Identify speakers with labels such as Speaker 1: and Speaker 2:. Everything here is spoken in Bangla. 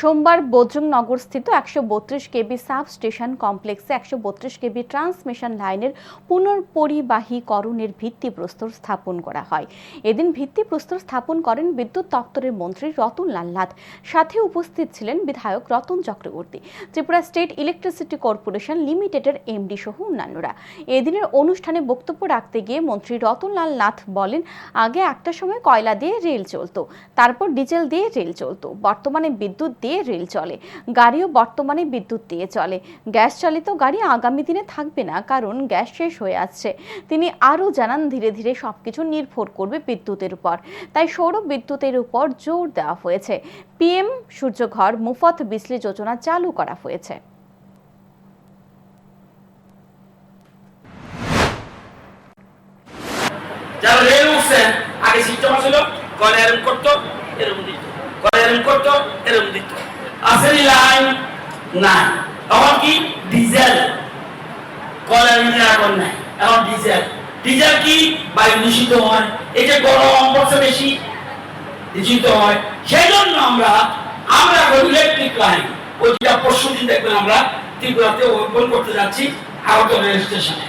Speaker 1: সোমবার বজরংনগর স্থিত একশো বত্রিশ কেবি সাব স্টেশন কমপ্লেক্সে একশো বত্রিশ কেবি ট্রান্সমিশন লাইনের পুনর্পরিবাহীকরণের ভিত্তিপ্রস্তর স্থাপন করা হয়। এদিন ভিত্তিপ্রস্তর স্থাপন করেন বিদ্যুৎ দপ্তরের মন্ত্রী রতনলাল নাথ। সাথে উপস্থিত ছিলেন বিধায়ক Ratan Chakraborty. Tripura state electricity corporation লিমিটেডের এমডি সহ অন্যান্যরা। এদিনের অনুষ্ঠানে বক্তব্য রাখতে গিয়ে মন্ত্রী রতনলাল নাথ বলেন, আগে একটা সময় কয়লা দিয়ে রেল চলতো, তারপর ডিজেল দিয়ে রেল চলতো। বর্তমানে বিদ্যুৎ দিয়ে রেল চলে। গাড়িও বর্তমানে বিদ্যুৎ দিয়ে চলে। গ্যাস চালিত গাড়ি আগামী দিনে থাকবে না, কারণ গ্যাস শেষ হয়ে আসছে। তিনি আরও জানান, ধীরে ধীরে সবকিছু নির্ভর করবে বিদ্যুতের উপর। তাই সৌর বিদ্যুতের উপর জোর দেওয়া হয়েছে। পিএম সূর্যঘর মুফত বিজলি যোজনা চালু করা হয়েছে।
Speaker 2: যারা রেল উঠছেন আগে সিস্টেম ছিল কলে এরম করতো, এরম দিত। কলে এরম করতো, এরম দিত। আসেনি লাইন নাই এখন কি ডিজেল কলের ইঞ্জিন এখন নাই এখন ডিজেল ডিজেল কি বায়ু দূষিত হয় যে গরম পড়ছে বেশি দূষিত হয় সেই জন্য আমরা আমরা ইলেকট্রিক লাইন ওইটা পরশু দিন দেখবেন আমরা ত্রিপুরাতে ওপেন করতে যাচ্ছি আগত রেল স্টেশনে